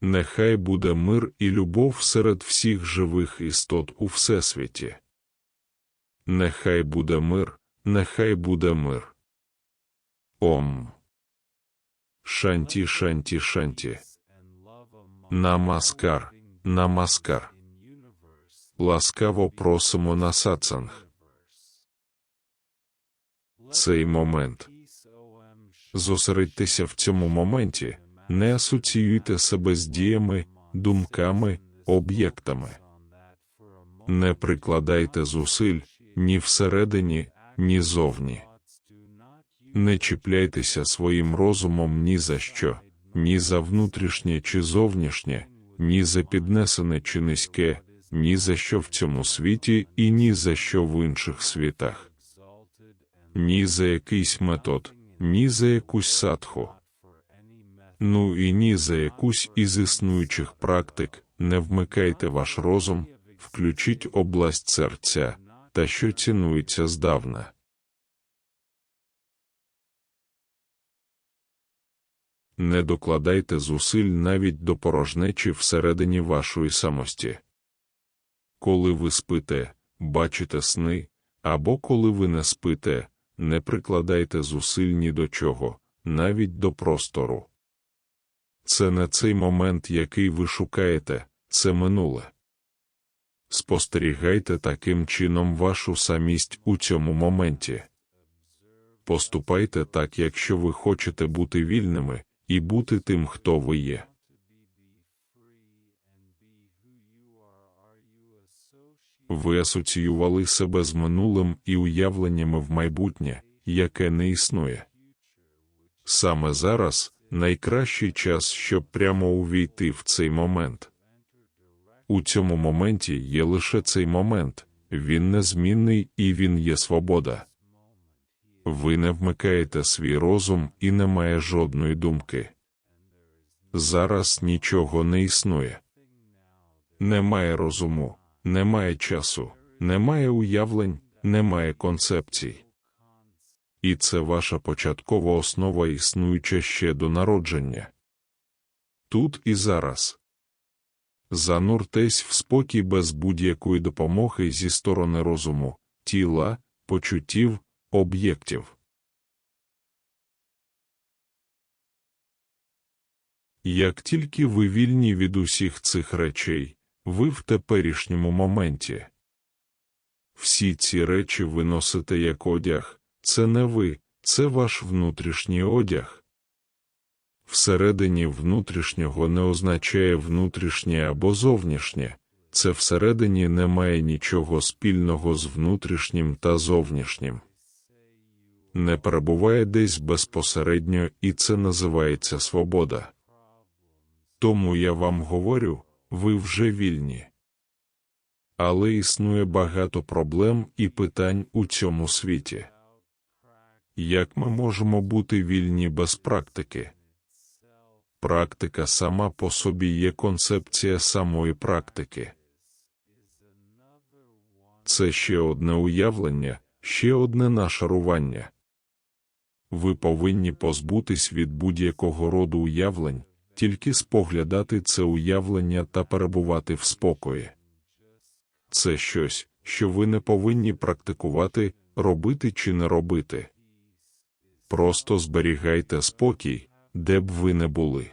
Нехай буде мир і любов серед всіх живих істот у Всесвіті. Нехай буде мир, нехай буде мир. Ом. Шанті, шанті, шанті. Намаскар, намаскар. Ласкаво просимо на сатсанг. Цей момент. Зосередьтеся в цьому моменті, не асоціюйте себе з діями, думками, об'єктами. Не прикладайте зусиль ні всередині, ні зовні. Не чіпляйтеся своїм розумом ні за що, ні за внутрішнє чи зовнішнє, ні за піднесене чи низьке, ні за що в цьому світі і ні за що в інших світах, ні за якийсь метод, ні за якусь садху. Ну і ні за якусь із існуючих практик, не вмикайте ваш розум, включіть область серця, та що цінується здавна. Не докладайте зусиль навіть до порожнечі всередині вашої самості. Коли ви спите, бачите сни, або коли ви не спите, не прикладайте зусиль ні до чого, навіть до простору. Це не цей момент, який ви шукаєте, це минуле. Спостерігайте таким чином вашу самість у цьому моменті. Поступайте так, якщо ви хочете бути вільними і бути тим, хто ви є. Ви асоціювали себе з минулим і уявленнями в майбутнє, яке не існує. Саме зараз найкращий час, щоб прямо увійти в цей момент. У цьому моменті є лише цей момент, він незмінний і він є свобода. Ви не вмикаєте свій розум і немає жодної думки. Зараз нічого не існує. Немає розуму, немає часу, немає уявлень, немає концепцій. І це ваша початкова основа існуюча ще до народження. Тут і зараз. Зануртесь в спокій без будь-якої допомоги зі сторони розуму, тіла, почуттів, об'єктів. Як тільки ви вільні від усіх цих речей, ви в теперішньому моменті. Всі ці речі ви носите як одяг, це не ви, це ваш внутрішній одяг. Всередині внутрішнього не означає внутрішнє або зовнішнє, це всередині немає нічого спільного з внутрішнім та зовнішнім. Не перебуває десь безпосередньо, і це називається свобода. Тому я вам говорю, ви вже вільні. Але існує багато проблем і питань у цьому світі. Як ми можемо бути вільні без практики? Практика сама по собі є концепція самої практики. Це ще одне уявлення, ще одне нашарування. Ви повинні позбутись від будь-якого роду уявлень, тільки споглядати це уявлення та перебувати в спокої. Це щось, що ви не повинні практикувати, робити чи не робити. Просто зберігайте спокій, де б ви не були.